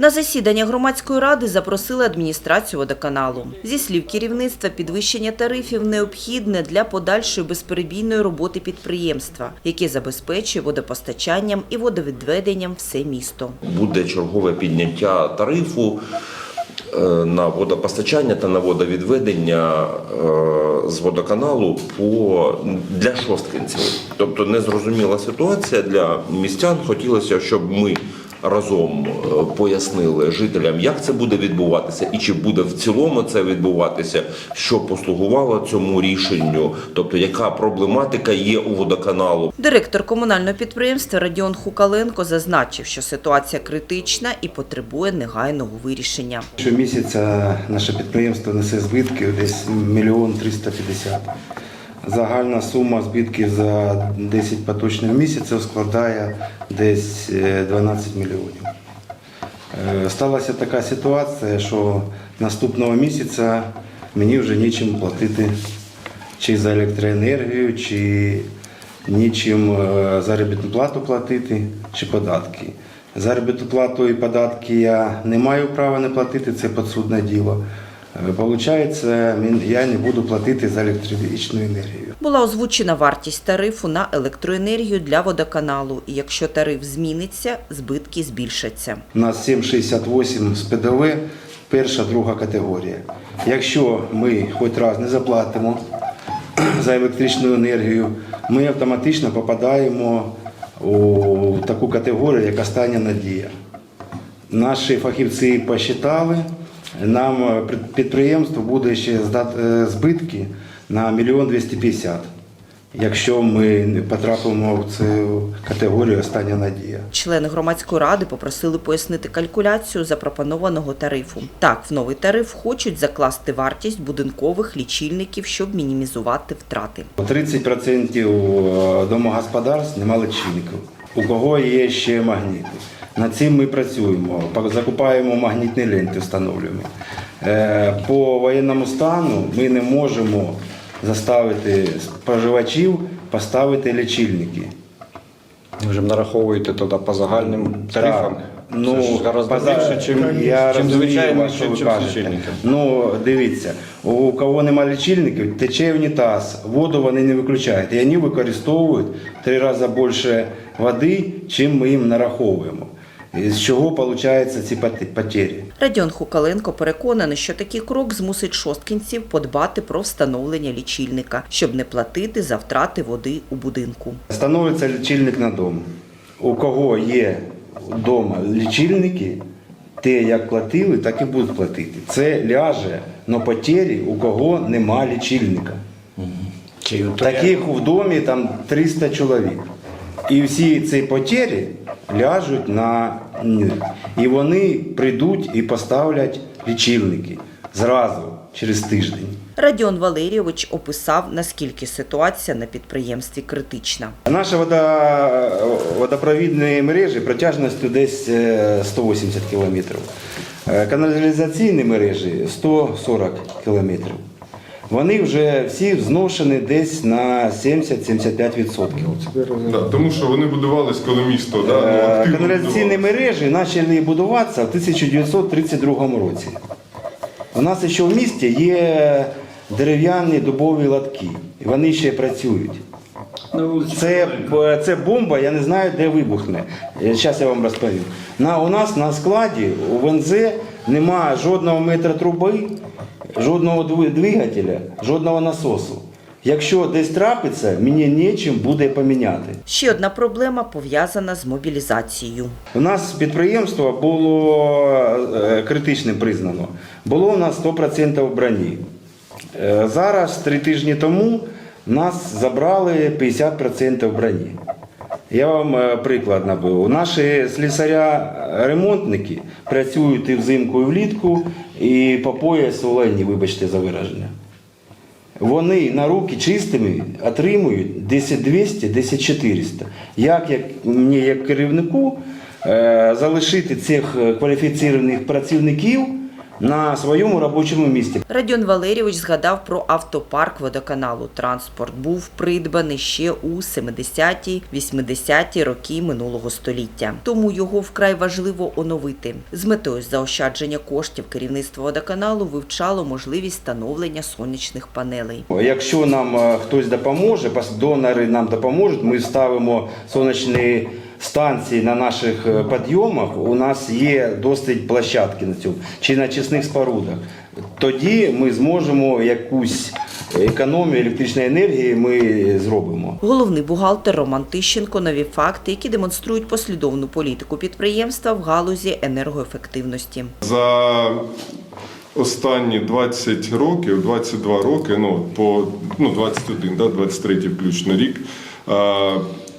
На засідання громадської ради запросили адміністрацію водоканалу. Зі слів керівництва, підвищення тарифів необхідне для подальшої безперебійної роботи підприємства, яке забезпечує водопостачанням і водовідведенням все місто. буде чергове підняття тарифу е, на водопостачання та на водовідведення е, з водоканалу по для шосткинців. Тобто незрозуміла ситуація для містян. Хотілося, щоб ми разом е, пояснили жителям, як це буде відбуватися, і чи буде в цілому це відбуватися, що послугувало цьому рішенню, тобто яка проблематика є у водоканалу. Директор комунального підприємства Радіон Хукаленко зазначив, що ситуація критична і потребує негайного вирішення. Щомісяця наше підприємство несе збитки десь мільйон 350. Загальна сума збитків за 10 поточних місяців складає десь е, 12 мільйонів. Е, Сталася така ситуація, що наступного місяця мені вже нічим платити чи за електроенергію, чи нічим е, заробітну плату платити, чи податки. Заробітну плату і податки я не маю права не платити, це підсудне діло. Е, Получається, я не буду платити за електричну енергію. Була озвучена вартість тарифу на електроенергію для водоканалу. І якщо тариф зміниться, збитки збільшаться. У нас 7,68 з ПДВ, перша, друга категорія. Якщо ми хоч раз не заплатимо за електричну енергію, ми автоматично попадаємо у таку категорію, як остання надія. Наші фахівці посчитали, нам е, підприємство буде ще здати е, збитки на 1 мільйон 250, якщо ми не потрапимо в цю категорію остання надія. Члени громадської ради попросили пояснити калькуляцію запропонованого тарифу. Так, в новий тариф хочуть закласти вартість будинкових лічильників, щоб мінімізувати втрати. 30% домогосподарств немає лічильників. У кого є ще магніти. Над цим ми працюємо. Закупаємо магнітні ленти, встановлюємо. Е, По воєнному стану ми не можемо заставити споживачів поставити лічильники. Ви вже нараховуєте тоді по загальним тарифам. Так. Ну, ж більше, чим, я чим розумію звичайно, що ви чим кажете. Ну, дивіться, у кого немає лічильників, тече унітаз, воду вони не виключають. І вони використовують три рази більше води, чим ми їм нараховуємо. І з чого виходять ці поте- потері? Радіон Хукаленко переконаний, що такий крок змусить шосткінців подбати про встановлення лічильника, щоб не платити за втрати води у будинку. Становиться лічильник на дом. У кого є вдома лічильники, те, як платили, так і будуть платити. Це ляже на потері, у кого нема лічильника. Таких в домі там 300 чоловік. І всі ці потері ляжуть на. І вони прийдуть і поставлять лічильники зразу через тиждень. Радіон Валерійович описав, наскільки ситуація на підприємстві критична. Наша вода, водопровідні мережі протяжністю десь е, 180 кілометрів. Е, Каналізаційні мережі 140 кілометрів. Вони вже всі зношені десь на 70-75%. Да, тому що вони будувались, коли місто да, ну, Е, активно Каналізаційні мережі почали будуватися в 1932 році. У нас ще в місті є дерев'яні дубові латки. І вони ще працюють. Це, це бомба, я не знаю, де вибухне. Зараз я вам розповім. На, у нас на складі у ВНЗ немає жодного метра труби, жодного двигателя, жодного насосу. Якщо десь трапиться, мені нічим буде поміняти. Ще одна проблема пов'язана з мобілізацією. У нас підприємство було е, критичним признано. Було у нас 100% броні. Е, Зараз, три тижні тому, нас забрали 50% броні. Я вам е, приклад набив. Наші слісаря-ремонтники працюють і взимку, і влітку, і по пояс у лені, вибачте за вираження. Вони на руки чистими отримують 10200, 10400. Як, як мені, як керівнику, е, залишити цих е, кваліфіційних працівників на своєму робочому місці. Радіон Валерійович згадав про автопарк водоканалу. Транспорт був придбаний ще у 70-ті, 80-ті роки минулого століття. Тому його вкрай важливо оновити. З метою заощадження коштів керівництво водоканалу вивчало можливість встановлення сонячних панелей. Якщо нам е, хтось допоможе, донори нам допоможуть, ми вставимо сонячні станції на наших е, підйомах. У нас є досить площадки на цьому чи на чесних спорудах. Тоді ми зможемо якусь економію електричної енергії ми зробимо. Головний бухгалтер Роман Тищенко нові факти, які демонструють послідовну політику підприємства в галузі енергоефективності. За останні 20 років, 22 роки, ну по ну 21, да, 23 включно рік.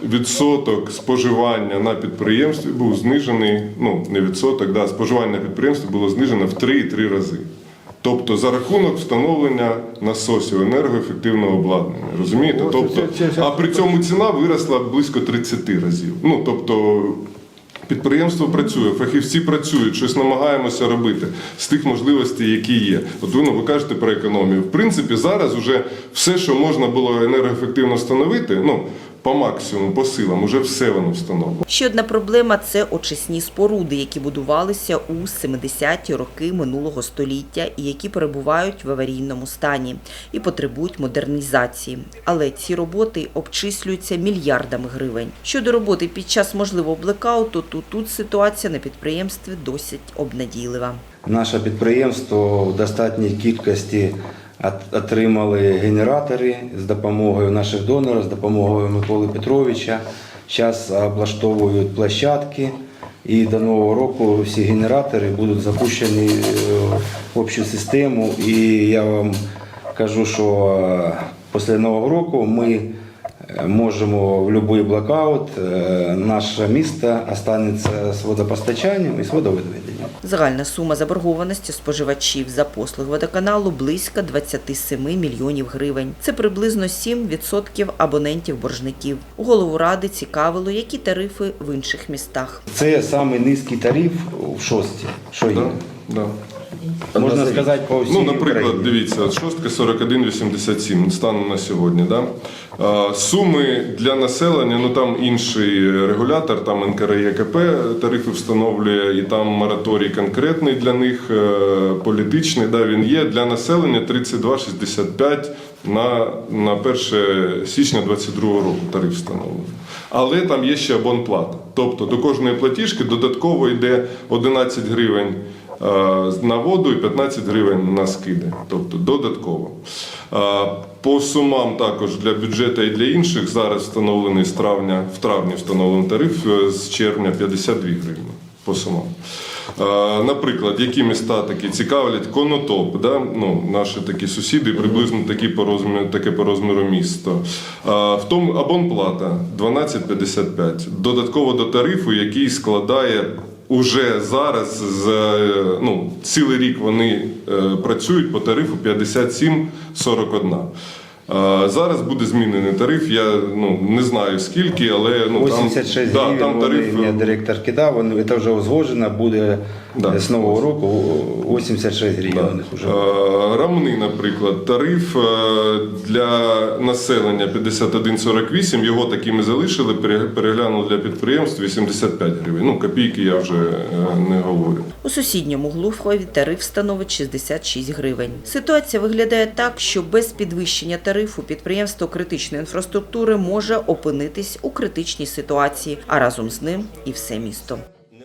Відсоток споживання на підприємстві був знижений. Ну не відсоток, да, споживання на підприємстві було знижено в 3,3 рази. Тобто за рахунок встановлення насосів енергоефективного обладнання. Розумієте? Тобто, а при цьому ціна виросла близько 30 разів. Ну тобто Підприємство працює, фахівці працюють, щось намагаємося робити з тих можливостей, які є. От ви, ну, ви кажете про економію. В принципі, зараз вже все, що можна було енергоефективно встановити, ну по максимуму, по силам, уже все воно встановлено. Ще одна проблема це очисні споруди, які будувалися у 70-ті роки минулого століття і які перебувають в аварійному стані і потребують модернізації. Але ці роботи обчислюються мільярдами гривень. Щодо роботи під час можливого блекауту, то тут ситуація на підприємстві досить обнадійлива. Наше підприємство в достатній кількості отримали генератори з допомогою наших донорів, з допомогою Миколи Петровича. Зараз облаштовують площадки. І до нового року всі генератори будуть запущені е, в общу систему. І я вам кажу, що е, після нового року ми е, можемо в будь-який блокаут, наше місто останеться з водопостачанням і з водовідведенням. Загальна сума заборгованості споживачів за послуг водоканалу близько 27 мільйонів гривень. Це приблизно 7% абонентів-боржників. Голову ради цікавило, які тарифи в інших містах. Це саме низький тариф в шості, що є. Да? Да. Можна сказати по всій Ну, наприклад, Україні. дивіться, от шостка 41,87 станом на сьогодні. Да? А, Суми для населення, ну там інший регулятор, там НКРЄКП тарифи встановлює, і там мораторій конкретний для них, е, політичний, да, він є. Для населення 32,65 на, на 1 січня 2022 року тариф встановлений. Але там є ще абонплата. Тобто до кожної платіжки додатково йде 11 гривень е, на воду і 15 гривень на скиди, тобто додатково. Е, По сумам також для бюджету і для інших зараз встановлений з травня, в травні встановлений тариф е, з червня 52 гривні по сумам. Е, Наприклад, які міста такі цікавлять Конотоп, да? ну, наші такі сусіди, приблизно такі по розміру, таке по розміру місто. Е, В тому абонплата 12,55. Додатково до тарифу, який складає уже зараз з е, ну, цілий рік вони е, працюють по тарифу 57,41. Е, Зараз буде змінений тариф. Я ну не знаю скільки, але ну 86 там, гривень, да, там тариф вони, директор кидав, вони, це вже узгоджено, буде Да. з нового року 86 гривень у них вже. Е, Рамни, наприклад, тариф е, для населення 51,48, його таким і залишили, пере- переглянули для підприємств 85 гривень. Ну, копійки я вже е, не говорю. У сусідньому Глухові тариф становить 66 гривень. Ситуація виглядає так, що без підвищення тарифу підприємство критичної інфраструктури може опинитись у критичній ситуації, а разом з ним і все місто.